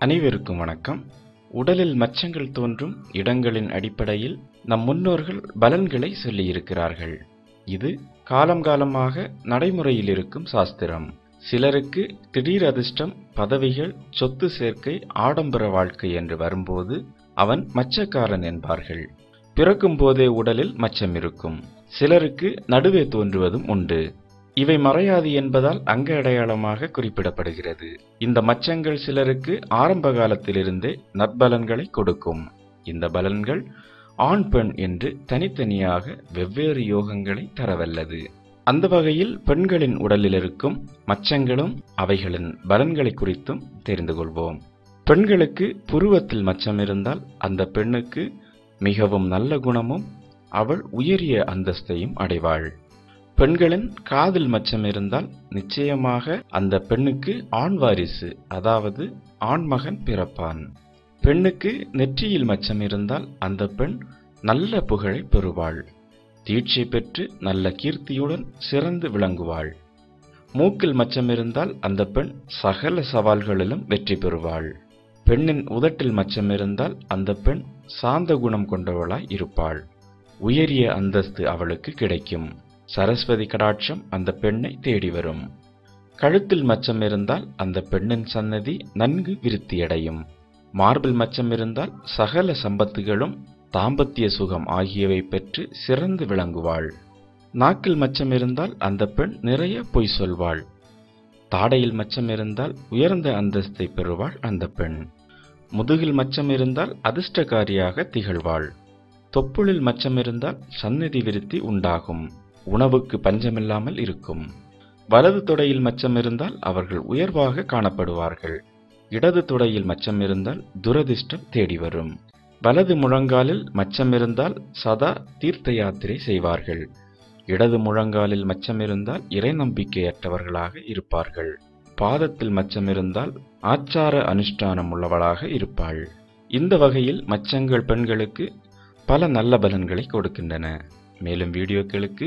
அனைவருக்கும் வணக்கம். உடலில் மச்சங்கள் தோன்றும் இடங்களின் அடிப்படையில் நம் முன்னோர்கள் பலன்களை சொல்லியிருக்கிறார்கள். இது காலம் காலமாக நடைமுறையில் இருக்கும் சாஸ்திரம். சிலருக்கு திடீர் அதிர்ஷ்டம் பதவிகள் சொத்து சேர்க்கை ஆடம்பர வாழ்க்கை என்று வரும்போது அவன் மச்சக்காரன் என்பார்கள். பிறக்கும் போதே உடலில் மச்சம் இருக்கும். சிலருக்கு நடுவே தோன்றுவதும் உண்டு. இவை மறையாது என்பதால் அங்க அடையாளமாக குறிப்பிடப்படுகிறது. இந்த மச்சங்கள் சிலருக்கு ஆரம்ப காலத்திலிருந்தே நற்பலன்களை கொடுக்கும். இந்த பலன்கள் ஆண் பெண் என்று தனித்தனியாக வெவ்வேறு யோகங்களை தரவல்லது. அந்த வகையில் பெண்களின் உடலில் இருக்கும் மச்சங்களும் அவைகளின் பலன்களை குறித்தும் தெரிந்து கொள்வோம். பெண்களுக்கு புருவத்தில் மச்சம் இருந்தால் அந்த பெண்ணுக்கு மிகவும் நல்ல குணமும் அவள் உயரிய அந்தஸ்தையும் அடைவாள். பெண்களின் காதல் மச்சம் இருந்தால் நிச்சயமாக அந்த பெண்ணுக்கு ஆண் வாரிசு அதாவது ஆண்மகன் பிறப்பான். பெண்ணுக்கு நெற்றியில் மச்சம் இருந்தால் அந்த பெண் நல்ல புகழை பெறுவாள். தீட்சை பெற்று நல்ல கீர்த்தியுடன் சிறந்து விளங்குவாள். மூக்கில் மச்சம் இருந்தால் அந்த பெண் சகல சவால்களிலும் வெற்றி பெறுவாள். பெண்ணின் உதட்டில் மச்சம் இருந்தால் அந்த பெண் சாந்த குணம் கொண்டவளாய் இருப்பாள். உயரிய அந்தஸ்து அவளுக்கு கிடைக்கும். சரஸ்வதி கடாட்சம் அந்த பெண்ணை தேடி வரும். கழுத்தில் மச்சம் இருந்தால் அந்த பெண்ணின் சன்னதி நன்கு விருத்தியடையும். மார்பில் மச்சம் இருந்தால் சகல சம்பத்துகளும் தாம்பத்திய சுகம் ஆகியவை பெற்று சிறந்து விளங்குவாள். நாக்கில் மச்சம் இருந்தால் அந்த பெண் நிறைய பொய் சொல்வாள். தாடையில் மச்சம் இருந்தால் உயர்ந்த அந்தஸ்தை பெறுவாள் அந்த பெண். முதுகில் மச்சம் இருந்தால் அதிர்ஷ்டகாரியாக திகழ்வாள். தொப்புளில் மச்சம் இருந்தால் சந்நிதி விருத்தி உண்டாகும். உணவுக்கு பஞ்சமில்லாமல் இருக்கும். வலது தொடையில் மச்சம் இருந்தால் அவர்கள் உயர்வாக காணப்படுவார்கள். இடது தொடையில் மச்சம் இருந்தால் துரதிர்ஷ்டம் தேடி வரும். வலது முழங்காலில் மச்சம் இருந்தால் சதா தீர்த்த யாத்திரை செய்வார்கள். இடது முழங்காலில் மச்சம் இருந்தால் இறை நம்பிக்கையற்றவர்களாக இருப்பார்கள். பாதத்தில் மச்சம் இருந்தால் ஆச்சார அனுஷ்டானம் உள்ளவளாக இருப்பாள். இந்த வகையில் மச்சங்கள் பெண்களுக்கு பல நல்ல பலன்களை கொடுக்கின்றன. மேலும் வீடியோக்களுக்கு